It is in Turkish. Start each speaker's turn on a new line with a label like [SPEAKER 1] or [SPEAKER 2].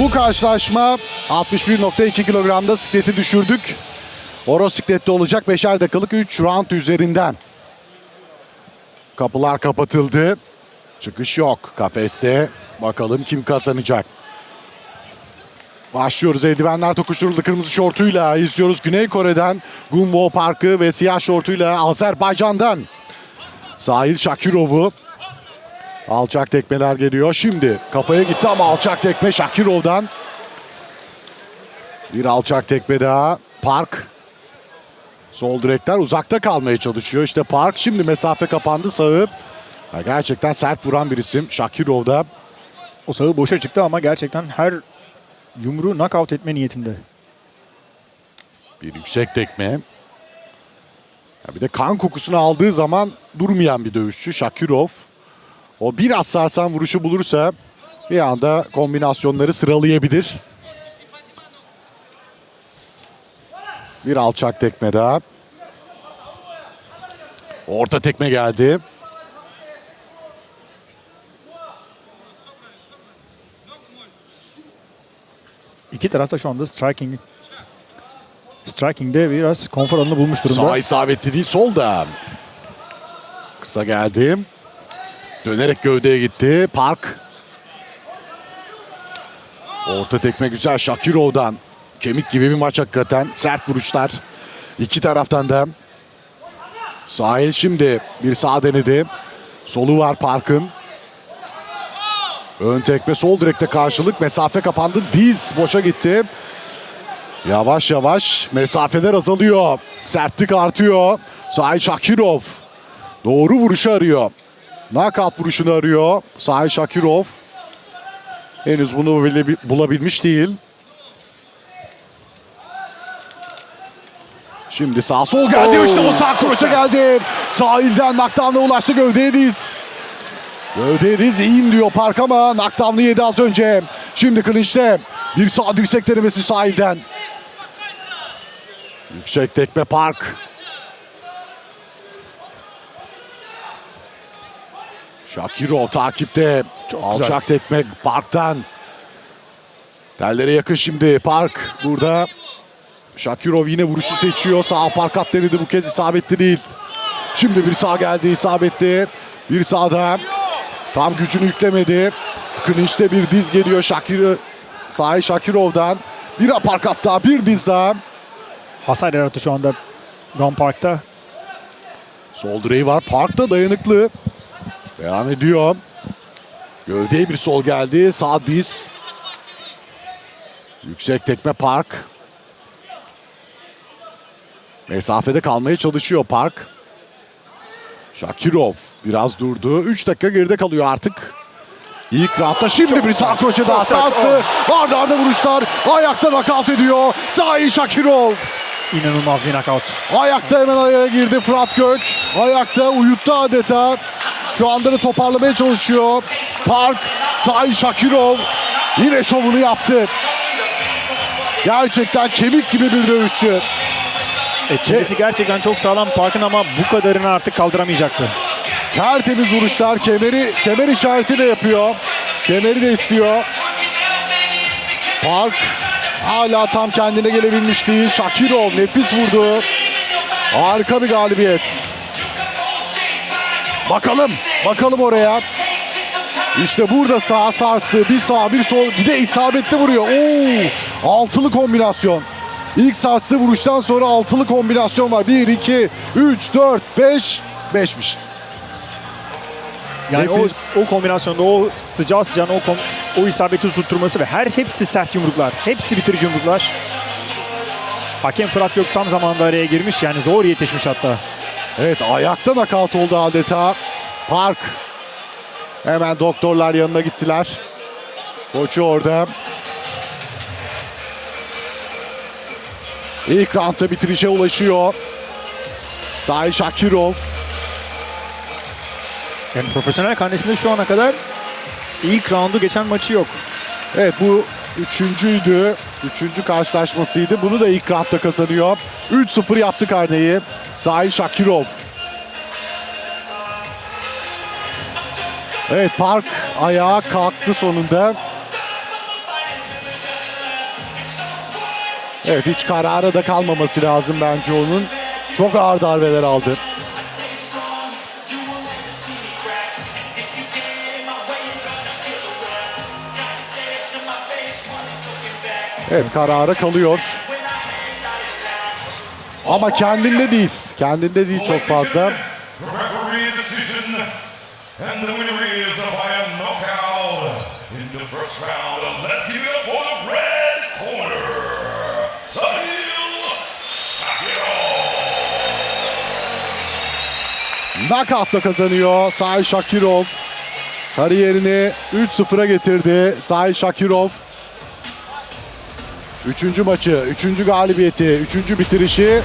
[SPEAKER 1] Bu karşılaşma 61.2 kilogramda sikleti düşürdük. Oro siklette olacak 5'er dakikalık 3 round üzerinden. Kapılar kapatıldı. Çıkış yok kafeste. Bakalım kim kazanacak. Başlıyoruz. Eldivenler tokuşturuldu kırmızı şortuyla. izliyoruz Güney Kore'den Gunvo Parkı ve siyah şortuyla Azerbaycan'dan. Sahil Shakirov'u. Alçak tekmeler geliyor. Şimdi kafaya gitti ama alçak tekme Shakirov'dan. Bir alçak tekme daha. Park. Sol direkler uzakta kalmaya çalışıyor. İşte Park şimdi mesafe kapandı sağı. Ya Gerçekten sert vuran bir isim Shakirov'da.
[SPEAKER 2] O sağı boşa çıktı ama gerçekten her yumruğu knockout etme niyetinde.
[SPEAKER 1] Bir yüksek tekme. Ya bir de kan kokusunu aldığı zaman durmayan bir dövüşçü Shakirov. O biraz sarsan vuruşu bulursa bir anda kombinasyonları sıralayabilir. Bir alçak tekme daha. Orta tekme geldi.
[SPEAKER 2] İki tarafta şu anda striking striking'de biraz konfor alanını bulmuş durumda.
[SPEAKER 1] Sağ isabetli değil solda. Kısa geldi. Dönerek gövdeye gitti. Park. Orta tekme güzel Shakirov'dan. Kemik gibi bir maç hakikaten. Sert vuruşlar. İki taraftan da. Sahil şimdi bir sağ denedi. Solu var Park'ın. Ön tekme sol direkte karşılık. Mesafe kapandı. Diz boşa gitti. Yavaş yavaş mesafeler azalıyor. Sertlik artıyor. Sahil Shakirov. Doğru vuruşu arıyor. Knockout vuruşunu arıyor. Sahil Shakirov. Henüz bunu bulabilmiş değil. Şimdi sağ sol geldi.
[SPEAKER 2] Oo,
[SPEAKER 1] işte bu sağ
[SPEAKER 2] sert.
[SPEAKER 1] geldi. Sahilden knockdown'a ulaştı gövdeye diz. Gövdeye diz iyiyim diyor Park ama knockdown'ı yedi az önce. Şimdi clinch'te bir sağ dirsek denemesi sahilden. Yüksek tekme Park. Shakirov takipte.
[SPEAKER 2] Çok
[SPEAKER 1] Alçak tekme Park'tan. Tellere yakın şimdi Park burada. Shakirov yine vuruşu seçiyor. Sağ parkat denedi bu kez isabetli değil. Şimdi bir sağ geldi isabetli. Bir sağda. Tam gücünü yüklemedi. Clinch'te bir diz geliyor Shakir Sahi Shakirov'dan. Bir aparkat daha bir diz daha.
[SPEAKER 2] Hasar yarattı şu anda Gun Park'ta.
[SPEAKER 1] Sol direği var. Park da dayanıklı. Devam ediyor. Gövdeye bir sol geldi. Sağ diz. Yüksek tekme Park. Mesafede kalmaya çalışıyor Park. Shakirov biraz durdu. 3 dakika geride kalıyor artık. İlk roundda şimdi bir sağ kroşe daha sarstı. Arda arda vuruşlar. Ayakta nakalt ediyor. Sahi Shakirov.
[SPEAKER 2] İnanılmaz bir knockout.
[SPEAKER 1] Ayakta hemen araya girdi Fırat Gök. Ayakta uyuttu adeta. Şu anda da toparlamaya çalışıyor. Park, Sahil Shakirov yine şovunu yaptı. Gerçekten kemik gibi bir dövüşçü.
[SPEAKER 2] E, çenesi gerçekten çok sağlam Park'ın ama bu kadarını artık kaldıramayacaktı.
[SPEAKER 1] Tertemiz vuruşlar. Kemeri, kemer işareti de yapıyor. Kemeri de istiyor. Park hala tam kendine gelebilmiş değil. Shakirov nefis vurdu. Harika bir galibiyet. Bakalım. Bakalım oraya. İşte burada sağ sarstı. Bir sağ bir sol. Bir de isabetli vuruyor. Oo, altılı kombinasyon. İlk sarstığı vuruştan sonra altılı kombinasyon var. 1, 2, 3, 4, 5. 5'miş.
[SPEAKER 2] Yani
[SPEAKER 1] Nefis.
[SPEAKER 2] o, o kombinasyonda o sıcağı sıcağına o, kom, o isabeti tutturması ve her hepsi sert yumruklar. Hepsi bitirici yumruklar. Hakem Fırat Gök tam zamanında araya girmiş. Yani zor yetişmiş hatta.
[SPEAKER 1] Evet ayakta nakavt oldu adeta. Park. Hemen doktorlar yanına gittiler. Koçu orada. İlk roundda bitirişe ulaşıyor. Sahi Shakirov.
[SPEAKER 2] Yani profesyonel karnesinde şu ana kadar ilk roundu geçen maçı yok.
[SPEAKER 1] Evet bu üçüncüydü. Üçüncü karşılaşmasıydı. Bunu da ilk rafta kazanıyor. 3-0 yaptı karneyi. Sahil Şakirov. Evet Park ayağa kalktı sonunda. Evet hiç karara da kalmaması lazım bence onun. Çok ağır darbeler aldı. Evet karara kalıyor. Ama kendinde değil. Kendinde değil çok fazla. Knockout'la kazanıyor Sahil Shakirov. Kariyerini 3-0'a getirdi Sahil Shakirov. Üçüncü maçı, üçüncü galibiyeti, üçüncü bitirişi